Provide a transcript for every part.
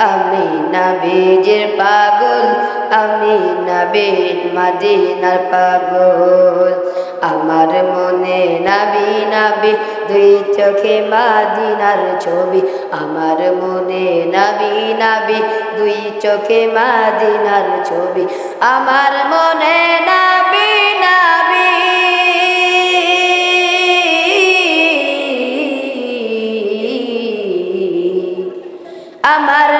আমি নবীজির পাগল, আমি নবীন মদিনার পাগল। আমার মনে নবী নবী, দুই চোখে মাদিনার ছবি। আমার মনে নবী নবী, দুই চোখে মাদিনার ছবি। আমার মনে নবী নবী। আমার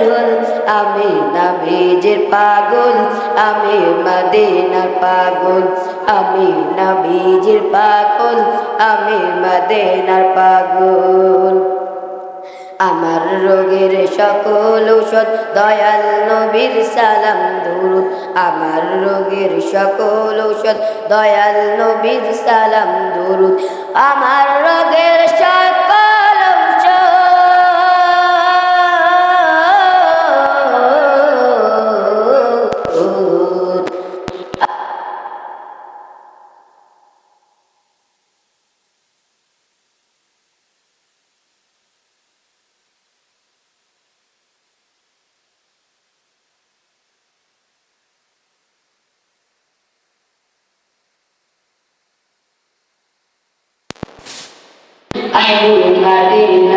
ঢোল আমি নবীজির পাগল, আমি মদিনার পাগল, আমি নবীজির পাগল, আমি মদিনার পাগল। আমার রোগের সকল ঔষধ, দয়াল নবীর সালাম দুরুদ। আমার রোগের সকল ঔষধ, দয়াল নবীর সালাম দুরুদ। আমার রোগের সকল আমি মদিনার